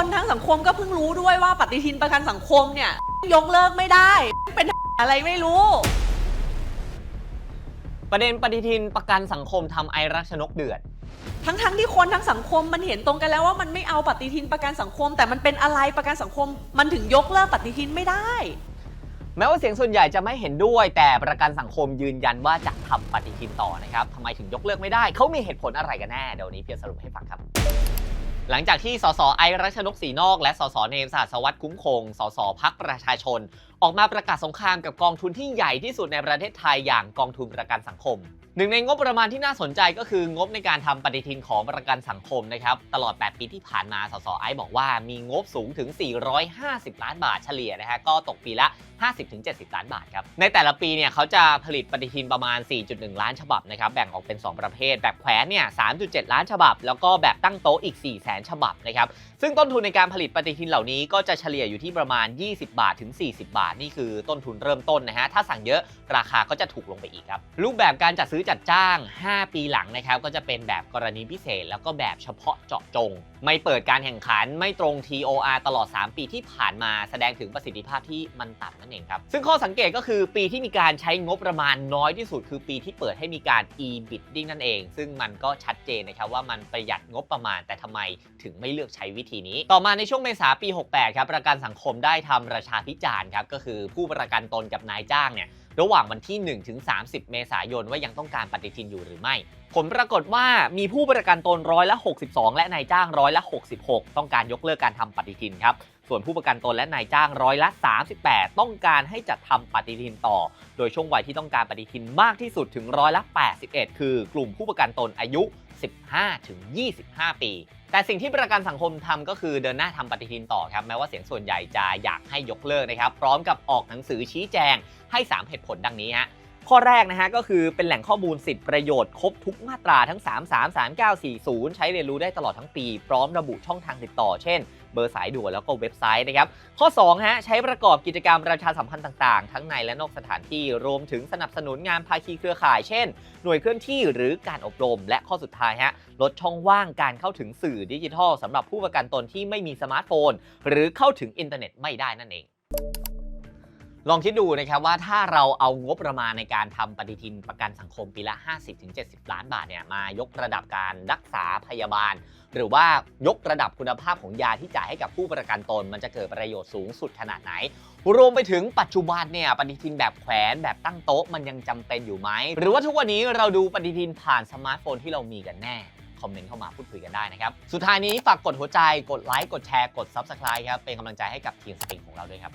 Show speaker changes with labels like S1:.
S1: คนทั้งสังคมก็เพิ่งรู้ด้วยว่าปฏิทินประกันสังคมเนี่ยยกเลิกไม่ได้ เป็นอะไรไม่รู้
S2: ประเด็นปฏิทินประกันสังคมทำไอรักชนกเดือด
S1: ทั้งทั้งที่คนทั้งสังคมมันเห็นตรงกันแล้วว่ามันไม่เอาปฏิทินประกันสังคม แต่มันเป็นอะไรประกันสังคม มันถึงยกเลิกปฏิทินไม่ได้
S2: แม้ว่าเสียงส่วนใหญ่จะไม่เห็นด้วย แต่ประกันสังคมยืนยันว่าจะทำปฏิทินต่อนะครับทำไมถึงยกเลิกไม่ได้ เขามีเหตุผลอะไรกันแน่ เดี๋ยววนนี้เพียรสรุปให้ฟังครับ หลังจากที่สสไอรัชนกศรีนอก และสสเนมศาสวัสดิ์คุ้มคง สสพักประชาชน ออกมาประกาศสงครามกับกองทุนที่ใหญ่ที่สุดในประเทศไทยอย่างกองทุนประกันสังคม หนึ่งในงบประมาณที่น่าสนใจก็คืองบในการทำปฏิทินของประกันสังคมนะครับ ตลอด 8 ปีที่ผ่านมา สสไอซ์บอกว่ามีงบสูงถึง 450 ล้านบาทเฉลี่ยนะฮะก็ตกปีละ 50-70 ล้านบาทครับ ในแต่ละปีเนี่ยเขาจะผลิตปฏิทินประมาณ 4.1 ล้านฉบับนะครับแบ่งออกเป็น 2 ประเภท แบบแขวนเนี่ย 3.7 ล้านฉบับ แล้วก็แบบตั้งโต๊ะอีก4แสนฉบับนะครับ ซึ่งต้นทุนในการผลิตปฏิทินเหล่านี้ก็จะเฉลี่ยอยู่ที่ประมาณ 20 บาทถึง 40 บาท นี่คือต้นทุนเริ่มต้นนะฮะถ้าสั่งเยอะราคาก็จะถูกลงไปอีกครับรูปแบบการจัดซื้อจัดจ้าง 5 ปีหลังนะครับก็จะเป็นแบบกรณีพิเศษ แล้วก็แบบเฉพาะเจาะจง ไม่เปิดการแข่งขันไม่ตรง TOR ตลอด 3 ปีที่ผ่านมาแสดงถึงประสิทธิภาพที่มันต่ำนั่นเองครับ ซึ่งข้อสังเกตก็คือปีที่มีการใช้งบประมาณน้อยที่สุด คือปีที่เปิดให้มีการ e-bidding นั่นเอง ซึ่งมันก็ชัดเจนนะครับว่ามันประหยัดงบประมาณแต่ทำไมถึงไม่เลือกใช้วิธีนี้ ต่อมาในช่วงเมษาปี 68 ครับประกันสังคมได้ทำประชาพิจารณ์ครับก็คือผู้ประกันตนกับนายจ้างเนี่ย ระหว่างวันที่ 1 ถึง 30 เมษายนว่ายังต้องการปฏิทินอยู่หรือไม่ ผลปรากฏว่ามีผู้ประกันตนร้อยละ 62 และนายจ้างร้อยละ 66 ต้องการยกเลิกการทำปฏิทินครับส่วนผู้ประกันตนและนายจ้างร้อยละ 38 ต้องการให้จัดทำปฏิทินต่อ โดยช่วงวัยที่ต้องการปฏิทินมากที่สุดถึงร้อยละ 81 คือกลุ่มผู้ประกันตนอายุ 15 ถึง 25 ปี แต่สิ่งที่ประกันสังคมทำก็คือเดินหน้าทำปฏิทินต่อครับ แม้ว่าเสียงส่วนใหญ่จะอยากให้ยกเลิกนะครับ พร้อมกับออกหนังสือชี้แจงให้ 3 เหตุผลดังนี้ฮะ ข้อแรกนะฮะก็คือเป็นแหล่งข้อมูลสิทธิประโยชน์ครบทุกมาตราทั้ง 3 3 3 9 4 0 ใช้เรียนรู้ได้ตลอดทั้งปี พร้อมระบุช่องทางติดต่อ เช่น เบอร์สายด่วนแล้วก็เว็บไซต์นะครับ ข้อ2ฮะใช้ประกอบกิจกรรมประชาสัมพันธ์ต่างๆ ทั้งในและนอกสถานที่รวมถึงสนับสนุนงานภาคีเครือข่าย เช่น หน่วยเคลื่อนที่หรือการอบรม และข้อสุดท้ายฮะลดช่องว่างการเข้าถึงสื่อดิจิทัลสำหรับผู้ประกันตนที่ไม่มีสมาร์ทโฟน หรือเข้าถึงอินเทอร์เน็ตไม่ได้นั่นเอง ลองคิดดูนะครับว่าถ้าเราเอางบประมาณในการทำปฏิทินประกันสังคมปีละ 50-70 ล้านบาทเนี่ยมายกระดับการรักษาพยาบาล หรือว่ายกระดับคุณภาพของยาที่จ่ายให้กับผู้ประกันตน มันจะเกิดประโยชน์สูงสุดขนาดไหน รวมไปถึงปัจจุบันเนี่ยปฏิทินแบบแขวนแบบตั้งโต๊ะมันยังจำเป็นอยู่ไหม หรือว่าทุกวันนี้เราดูปฏิทินผ่านสมาร์ทโฟนที่เรามีกันแน่คอมเมนต์เข้ามาพูดคุยกันได้นะครับ สุดท้ายนี้ฝากกดหัวใจ กดไลค์ กดแชร์ กด Subscribe ครับ เป็นกำลังใจให้กับทีมสปริงของเราด้วยครับ